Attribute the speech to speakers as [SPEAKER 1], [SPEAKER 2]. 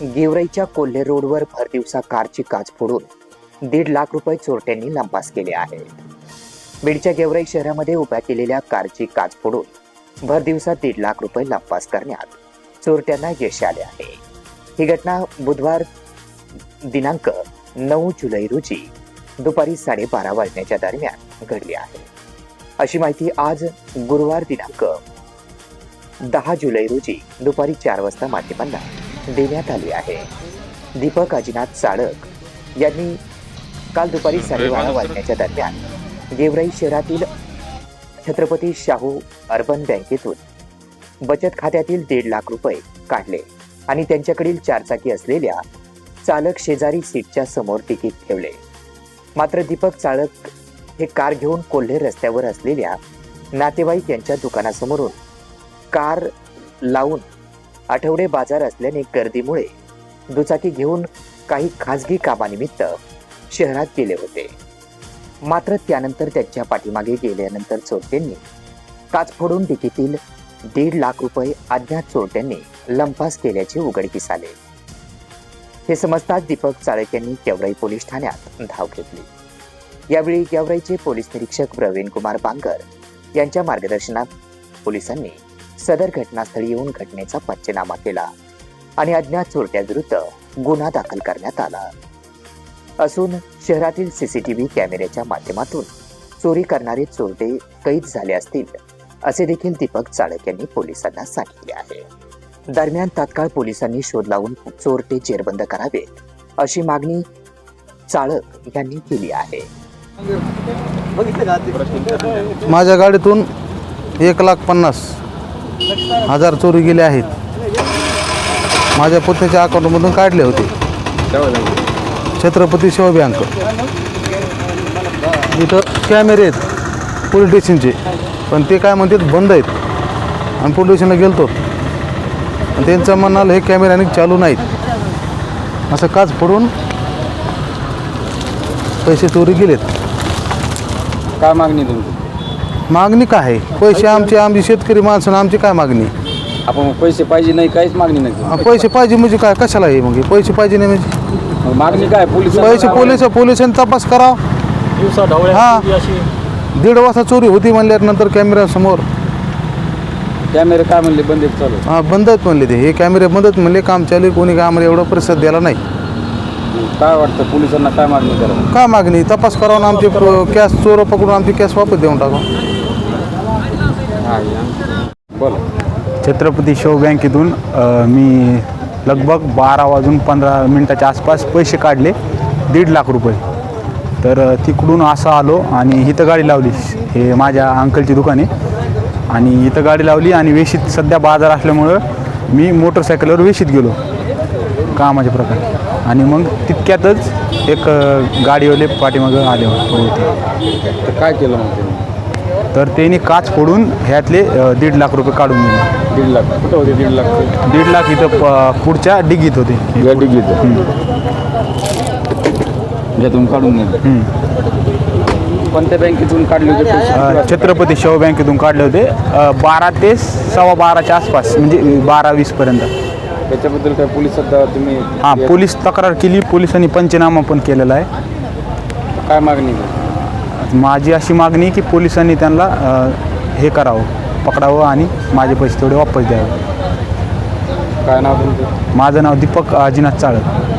[SPEAKER 1] गेवराईच्या कोल्हे रोडवर भरदिवसा कारची काच फोडून दीड लाख रुपये चोरट्यांनी लंपास केले आहेत. बीडच्या गेवराई शहरामध्ये उभ्या केलेल्या कारची काच फोडून भरदिवसा दीड लाख रुपये लंपास करण्यात चोरट्यांना यश आले आहे. ही घटना बुधवार दिनांक नऊ जुलै रोजी दुपारी साडेबारा वाजण्याच्या दरम्यान घडली आहे. अशी माहिती आज गुरुवार दिनांक दहा जुलै रोजी दुपारी चार वाजता माध्यमांना देण्यात आली आहे. दीपक अजिनाथ चाळक यांनी काल दुपारी साडेबारा वाजण्याच्या दरम्यान गेवराई शहरातील छत्रपती शाहू अर्बन बँकेतून बचत खात्यातील दीड लाख रुपये काढले आणि त्यांच्याकडील चारचाकी असलेल्या चालक शेजारी सीटच्या समोर तिकीट ठेवले. मात्र दीपक चाळक हे कार घेऊन कोल्हे रस्त्यावर असलेल्या नातेवाईक यांच्या दुकानासमोरून कार लावून आठवडे बाजार असल्याने गर्दीमुळे दुचाकी घेऊन काही खाजगी कामानिमित्त शहरात गेले होते. मात्र त्यानंतर त्यांच्या पाठीमागे गेल्यानंतर चोरट्यांनी काच फोडून डिकीतील दीड लाख रुपये अज्ञात चोरट्यांनी लंपास केल्याचे उघडकीस आले. हे समजताच दीपक चाळक यांनी गेवराई पोलीस ठाण्यात धाव घेतली. यावेळी गेवराईचे पोलीस निरीक्षक प्रवीण कुमार बांगर यांच्या मार्गदर्शनात पोलिसांनी सदर घटनास्थळी येऊन घटनेचा पंचनामा केला आणि अज्ञात चोरट्याविरुद्ध गुन्हा दाखल करण्यात आला. असून शहरातील सीसीटीव्ही कॅमेऱ्याच्या माध्यमातून चोरी करणारे चोरटे कैद झाले असतील असे देखील दीपक चाळक यांनी पोलिसांना सांगितले आहे. दरम्यान तात्काळ पोलिसांनी शोध लावून चोरटे जेरबंद करावेत अशी मागणी चाळक यांनी केली आहे.
[SPEAKER 2] माझ्या गाडीतून एक लाख पन्नास हजार चोरी गेले आहेत. माझ्या पुत्याच्या अकाउंटमधून काढले होते. छत्रपती शिव बँक. इथं कॅमेरे आहेत पोलीस स्टेशनचे. पण ते काय म्हणतात बंद आहेत. आणि पोलीस स्टेशनला गेलतो. आणि त्यांचं म्हणाल हे कॅमेरे आणि चालू नाहीत. असं काच फोडून पैसे चोरी गेलेत
[SPEAKER 3] काय मागणी तुमची?
[SPEAKER 2] मागणी काय आहे? पैसे आमचे आमची शेतकरी माणसं आमची काय मागणी?
[SPEAKER 3] आपण पैसे पाहिजे नाही काहीच मागणी नाही.
[SPEAKER 2] हा, पैसे पाहिजे म्हणजे काय? कशाला आहे मग हे? पैसे पाहिजे नाही म्हणजे?
[SPEAKER 3] मग मागणी काय? पोलीस
[SPEAKER 2] पैसे पोलीस पोलिसांनी तपास कराव. हा. दीड वाजता चोरी होती म्हणल्यानंतर कॅमेऱ्यासमोर
[SPEAKER 3] कॅमेरे काय म्हणले? बंद आहेत चालू
[SPEAKER 2] हा बंद आहेत म्हणले ते. हे कॅमेरे बंद आहेत म्हणले काम चालू आहे, कोणी काय आम्हाला एवढा प्रतिसाद द्यायला नाही.
[SPEAKER 3] काय वाटतं? पोलिसांना काय मागणी करा
[SPEAKER 2] काय मागणी? तपास करावं आणि आमचे कॅश चोर पकडून आमची कॅश वापस देऊन टाका
[SPEAKER 3] बोला.
[SPEAKER 4] छत्रपती शिव बँकेतून मी लगभग बारा वाजून पंधरा मिनटाच्या आसपास पैसे काढले दीड लाख रुपये. तर तिकडून असं आलो आणि इथं गाडी लावली. हे माझ्या अंकलची दुकान आहे. आणि इथं गाडी लावली आणि वेशीत सध्या बाजार असल्यामुळं मी मोटरसायकलवर वेशीत गेलो. कामाच्या प्रकारे. आणि मग तितक्यातच एक गाडीवाले पाठीमागं आले होते
[SPEAKER 3] तर काय केलं मग
[SPEAKER 4] तर त्यांनी काच फोडून ह्यातले दीड लाख रुपये काढून दिले.
[SPEAKER 3] दीड लाख. कुठं होते दीड लाख?
[SPEAKER 4] दीड लाख इथं प- पुढच्या डिगीत होते.
[SPEAKER 3] गाडी घेतो ज्यातून काढून नेलं.
[SPEAKER 4] हम्म.
[SPEAKER 3] कोणत्या बँकेतून काढले होते? पैसे
[SPEAKER 4] अ, छत्रपती शिव बँकेतून काढले होते. अ, बारा ते सव्वा बाराच्या आसपास म्हणजे बारा वीसपर्यंत
[SPEAKER 3] त्याच्याबद्दल काय पोलिसात तुम्ही
[SPEAKER 4] हां पोलीस तक्रार केली पोलिसांनी पंचनामा पण केलेला आहे.
[SPEAKER 3] काय मागणी?
[SPEAKER 4] माझी अशी मागणी की पोलिसांनी त्यांना हे करावं पकडावं आणि माझे पैसे थोडे वापस द्यावे.
[SPEAKER 3] काय नाव तुमचं?
[SPEAKER 4] माझं नाव दीपक अजिनाथ चाळक.